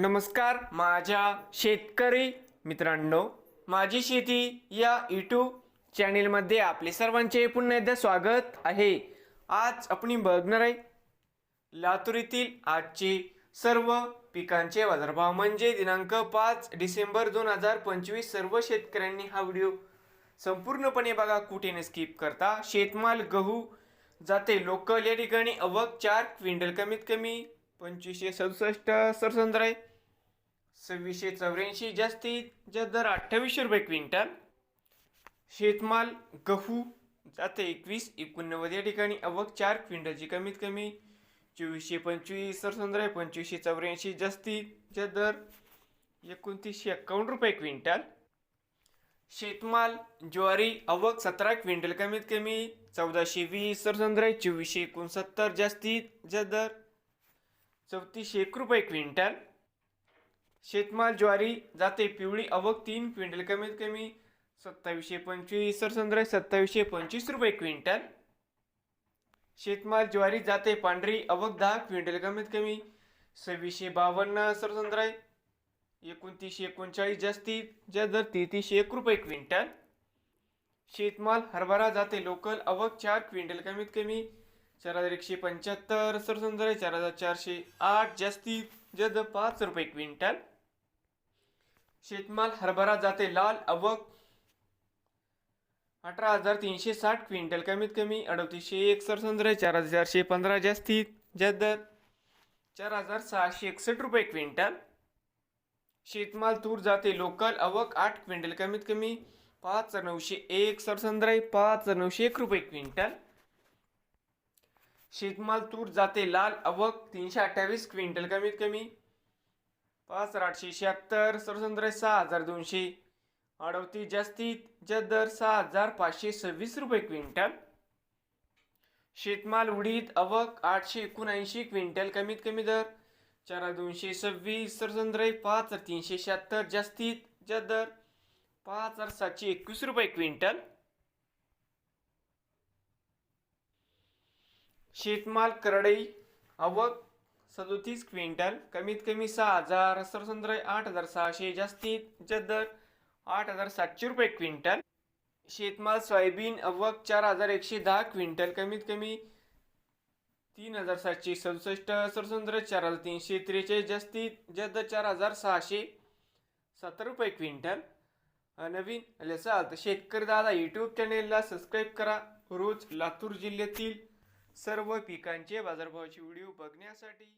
नमस्कार माझ्या शेतकरी मित्रांनो. माझी शेती या यूट्यूब चॅनेलमध्ये आपले सर्वांचे पुन्हा एकदा स्वागत आहे. आज आपण बघणार आहे लातूर येथील आजचे सर्व पिकांचे बाजारभाव. म्हणजे दिनांक पाच डिसेंबर दोन हजार पंचवीस सर्व शेतकऱ्यांनी हा व्हिडिओ संपूर्णपणे बघा. कुठे न स्किप करता? शेतमाल गहू जाते लोकल या ठिकाणी. अवक चार क्विंटल कमीत कमी पंचवीसशे सदुसष्ट सरसंद्र आहे सव्वीसशे चौऱ्याऐंशी जास्तीत जास्त दर अठ्ठावीसशे रुपये क्विंटल. शेतमाल गहू जाते एकवीस एकोणनव्वद या ठिकाणी. अवक चार क्विंटलची कमीत कमी चोवीसशे पंचवीस सरसंद्र पंचवीसशे चौऱ्याऐंशी जास्तीत जास्त दर एकोणतीसशे एक्कावन्न रुपये क्विंटल. शेतमाल ज्वारी अवक सतरा क्विंटल कमीत कमी चौदाशे वीस सरसंद्र चोवीसशे एकोणसत्तर जास्तीत जास्त दर चौतीसशे एक रुपये क्विंटल. शेतमाल ज्वारी जाते पिवळी अवक तीन क्विंटल कमीत कमी सत्तावीसशे पंचवीस सरसंद्र सत्तावीसशे पंचवीस रुपये क्विंटल. शेतमाल ज्वारी जाते पांढरी अवक दहा क्विंटल कमीत कमी सव्वीसशे बावन्न सरसंद्र एकोणतीसशे एकोणचाळीस जास्तीत ज्या दर तेहतीसशे एक रुपये क्विंटल. शेतमाल हरभरा जाते लोकल अवक चार क्विंटल कमीत कमी चार हजार एकशे पंच्याहत्तर सरसंद्र चार हजार चारशे आठ जास्तीत ज्या दर पाच रुपये क्विंटल. शेतमाल हरभरा जाते लाल अवक अठरा हजार तीनशे साठ क्विंटल. कमीत कमी अडतीसशे एक सरसंद्र चार हजार चारशे पंधरा जास्तीत जास्त दर चार हजार सहाशे एकसष्ट रुपये क्विंटल. शेतमाल तूर जाते लोकल अवक आठ क्विंटल. कमीत कमी पाच नऊशे एक सरसंद्र पाच नऊशे एक रुपये क्विंटल. शेतमाल तूर जाते लाल अवक तीनशे अठ्ठावीस क्विंटल. कमीत कमी पाच हजार आठशे शहात्तर सरसंद्र सहा हजार दोनशे. अडवती जास्तीत जास्त दर सहा हजार पाचशे सव्वीस रुपये क्विंटल. शेतमाल उडीद अवक आठशे एकोणऐंशी क्विंटल कमीत कमी दर. चार हजार दोनशे सव्वीस सरसंद्र पाच हजार तीनशे शहात्तर जास्तीत जास्त दर पाच हजार सातशे एकवीस रुपये क्विंटल. शेतमाल करडई अवक सदोतीस क्विंटल कमीत कमी सहा हजार सरसंद्र आठ हजार सहाशे जास्तीत जास्त दर आठ हजार सातशे रुपये क्विंटल. शेतमाल सोयाबीन अव्वक चार हजार एकशे दहा क्विंटल कमीत कमी तीन हजार सातशे सदुसष्ट सरसंद्र चार हजार तीनशे त्रेचाळीस जास्तीत जास्त चार हजार सहाशे सत्तर रुपये क्विंटल. नवीन आले असाल तर शेतकरी दादा यूट्यूब चॅनेलला सबस्क्राईब करा. रोज लातूर जिल्ह्यातील सर्व पिकांचे बाजारभावाचे व्हिडिओ बघण्यासाठी